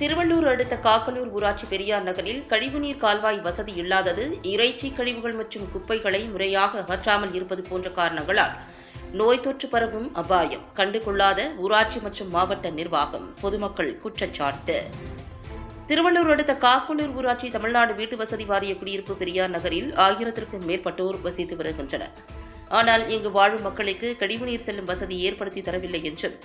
திருவள்ளூர் அடுத்த காக்கலூர் ஊராட்சி பெரியார் நகரில் கழிவுநீர் கால்வாய் வசதி இல்லாதது இறைச்சி கழிவுகள் மற்றும் குப்பைகளை முறையாக அகற்றாமல் இருப்பது போன்ற காரணங்களால் நோய் தொற்று பரவும் அபாயம். கண்டுகொள்ளாத ஊராட்சி மற்றும் மாவட்ட நிர்வாகம் பொதுமக்கள் குற்றச்சாட்டு. திருவள்ளூர் அடுத்த காக்கலூர் ஊராட்சி தமிழ்நாடு வீட்டு வசதி வாரிய குடியிருப்பு பெரியார் நகரில் ஆயிரத்திற்கும் மேற்பட்டோர் வசித்து வருகின்றனர். ஆனால் இங்கு வாழும் மக்களுக்கு கழிவுநீர் செல்லும் வசதி ஏற்படுத்தி தரவில்லை என்றும்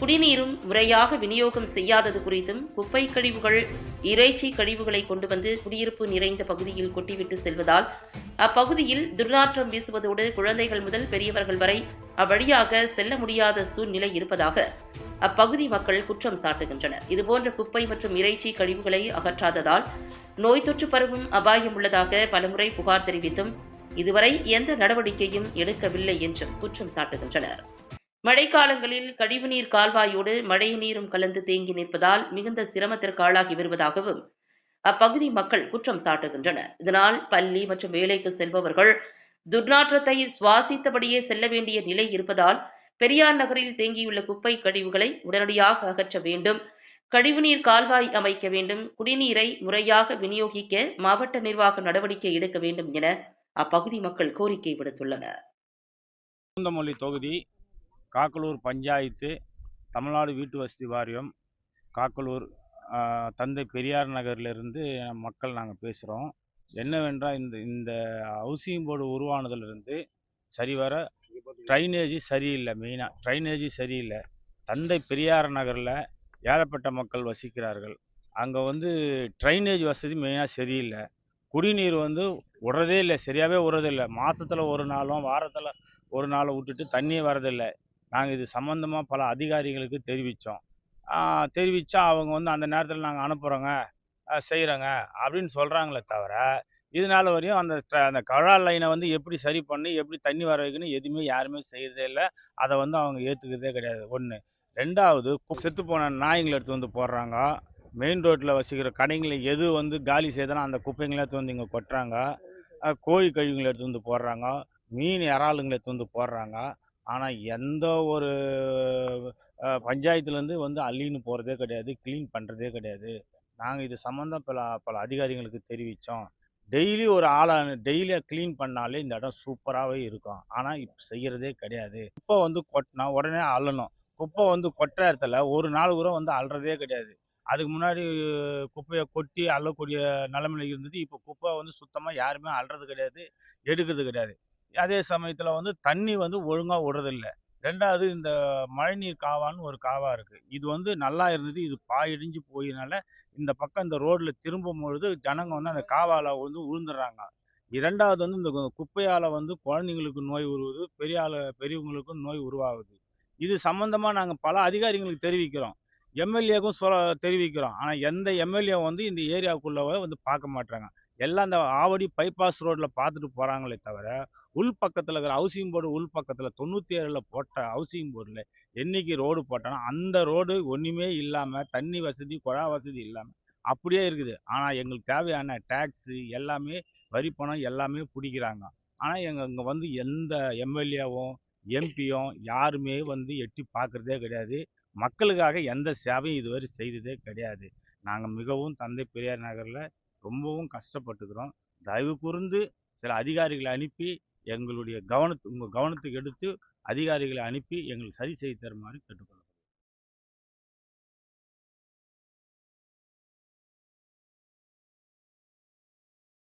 குடிநீரும் முறையாக விநியோகம் செய்யாதது குறித்தும் குப்பை கழிவுகள் இறைச்சி கழிவுகளை கொண்டு வந்து குடியிருப்பு நிறைந்த பகுதியில் கொட்டிவிட்டு செல்வதால் அப்பகுதியில் துர்நாற்றம் வீசுவதோடு குழந்தைகள் முதல் பெரியவர்கள் வரை அவ்வழியாக செல்ல முடியாத சூழ்நிலை இருப்பதாக அப்பகுதி மக்கள் குற்றம் சாட்டுகின்றனர். இதுபோன்ற குப்பை மற்றும் இறைச்சி கழிவுகளை அகற்றாததால் நோய் தொற்று பரவும் அபாயம் உள்ளதாக பலமுறை புகார் தெரிவித்தும் இதுவரை எந்த நடவடிக்கையும் எடுக்கவில்லை என்றும் குற்றம் சாட்டுகின்றனர். மழைக்காலங்களில் கழிவுநீர் கால்வாயோடு மழை நீரும் கலந்து தேங்கி நிற்பதால் மிகுந்த சிரமத்திற்கு ஆளாகி வருவதாகவும் அப்பகுதி மக்கள் குற்றம் சாட்டுகின்றனர். இதனால் பள்ளி மற்றும் வேலைக்கு செல்பவர்கள் துர்நாற்றத்தை சுவாசித்தபடியே செல்ல வேண்டிய நிலை இருப்பதால் பெரியார் நகரில் தேங்கியுள்ள குப்பை கழிவுகளை உடனடியாக அகற்ற வேண்டும் கழிவுநீர் கால்வாய் அமைக்க வேண்டும் குடிநீரை முறையாக விநியோகிக்க மாவட்ட நிர்வாகம் நடவடிக்கை எடுக்க வேண்டும் என அப்பகுதி மக்கள் கோரிக்கை விடுத்துள்ளனர். தொகுதி காக்கலூர் பஞ்சாயத்து தமிழ்நாடு வீட்டு வசதி வாரியம் காக்கலூர் தந்தை பெரியார் நகர்லேருந்து மக்கள் நாங்கள் பேசுகிறோம் என்னவென்றால் இந்த இந்த ஹவுசிங் போர்டு உருவானதுலேருந்து சரிவர ட்ரைனேஜ் சரியில்லை மெயினாக ட்ரைனேஜ் சரியில்லை. தந்தை பெரியார் நகரில் ஏழப்பட்ட மக்கள் வசிக்கிறார்கள். அங்கே வந்து ட்ரைனேஜ் வசதி மெயினாக சரியில்லை. குடிநீர் வந்து விடுறதே இல்லை சரியாகவே விடுறதில்லை மாதத்தில் ஒரு நாளும் வாரத்தில் ஒரு நாளை விட்டுட்டு தண்ணியே வரதில்லை. நாங்கள் இது சம்மந்தமாக பல அதிகாரிகளுக்கு தெரிவித்தோம் தெரிவித்தா அவங்க வந்து அந்த நேரத்தில் நாங்கள் அனுப்புகிறோங்க செய்கிறோங்க அப்படின்னு சொல்கிறாங்களே தவிர இதனால வரையும் அந்த அந்த கழால் லைனை வந்து எப்படி சரி பண்ணி எப்படி தண்ணி வர வைக்கணும் எதுவுமே யாருமே செய்கிறதே இல்லை. அதை வந்து அவங்க ஏற்றுக்கிறதே கிடையாது. ஒன்று ரெண்டாவது செத்து போன நாய்ங்களை எடுத்து வந்து போடுறாங்க. மெயின் ரோட்டில் வசிக்கிற கடைங்களை எது வந்து காலி செய்தாலும் அந்த குப்பைங்களை எடுத்து வந்து இங்கே கொட்டுறாங்க. கோழி கழிவுங்களை எடுத்து வந்து போடுறாங்க. மீன் இறாலுங்களை எடுத்து வந்து போடுறாங்க. ஆனால் எந்த ஒரு பஞ்சாயத்துலேருந்து வந்து அள்ளின்னு போகிறதே கிடையாது க்ளீன் பண்ணுறதே கிடையாது. நாங்கள் இது சம்மந்தம் பல பல அதிகாரிகளுக்கு தெரிவித்தோம் டெய்லி ஒரு ஆளை டெய்லி க்ளீன் பண்ணாலே இந்த இடம் சூப்பராகவே இருக்கும். ஆனால் இப்போ செய்கிறதே கிடையாது. குப்பை வந்து கொட்டினா உடனே அள்ளணும். குப்பை வந்து கொட்டுற இடத்துல ஒரு நாள் கூட வந்து அள்ளுறதே கிடையாது. அதுக்கு முன்னாடி குப்பையை கொட்டி அள்ளக்கூடிய நிலமையில இருந்தது இப்போ குப்பை வந்து சுத்தமாக யாருமே அள்ளுறது கிடையாது எடுக்கிறது கிடையாது. அதே சமயத்தில் வந்து தண்ணி வந்து ஒழுங்காக விடுறதில்ல. ரெண்டாவது இந்த மழைநீர் காவான்னு ஒரு காவா இருக்குது இது வந்து நல்லா இருந்தது இது பாயிடிஞ்சு போயினால இந்த பக்கம் இந்த ரோட்டில் திரும்பும் பொழுது ஜனங்க வந்து அந்த காவால வந்து விழுந்துடுறாங்க இரண்டாவது வந்து இந்த கு- வந்து குழந்தைங்களுக்கு நோய் உருவுது பெரிய ஆள் பெரியவங்களுக்கும் நோய் உருவாகுது. இது சம்மந்தமாக நாங்கள் பல அதிகாரிகளுக்கு தெரிவிக்கிறோம். எம்எல்ஏக்கும் சொல்ல தெரிவிக்கிறோம். ஆனால் எந்த எம்எல்ஏ வந்து இந்த ஏரியாவுக்குள்ளே வந்து பார்க்க மாட்டாங்க எல்லாம் அந்த ஆவடி பைபாஸ் ரோட்டில் பார்த்துட்டு போகிறாங்களே தவிர உள் பக்கத்தில் இருக்கிற ஹவுசிங் போர்டு உள் பக்கத்தில் தொண்ணூற்றி ஏழில் போட்ட ஹவுசிங் போர்டில் என்னைக்கு ரோடு போட்டோன்னா அந்த ரோடு ஒன்றுமே இல்லாமல் தண்ணி வசதி குழா வசதி இல்லாமல் அப்படியே இருக்குது. ஆனால் எங்களுக்கு தேவையான டேக்ஸு எல்லாமே வரி பணம் எல்லாமே பிடிக்கிறாங்க. ஆனால் எங்கள் இங்கே வந்து எந்த எம்எல்ஏவும் எம்பியும் யாருமே வந்து எட்டி பார்க்குறதே கிடையாது. மக்களுக்காக எந்த சேவையும் இதுவரை செய்ததே கிடையாது. நாங்கள் மிகவும் தந்தை பெரியார் நகரில் ரொம்பவும் கஷ்டப்பட்டுக்கிறோம். தயவு கூர்ந்து சில அதிகாரிகளை அனுப்பி எங்களுடைய கவனத்து உங்கள் கவனத்துக்கு எடுத்து அதிகாரிகளை அனுப்பி எங்களுக்கு சரி செய்து தருமாறு கேட்டுக்கொள்கிறோம்.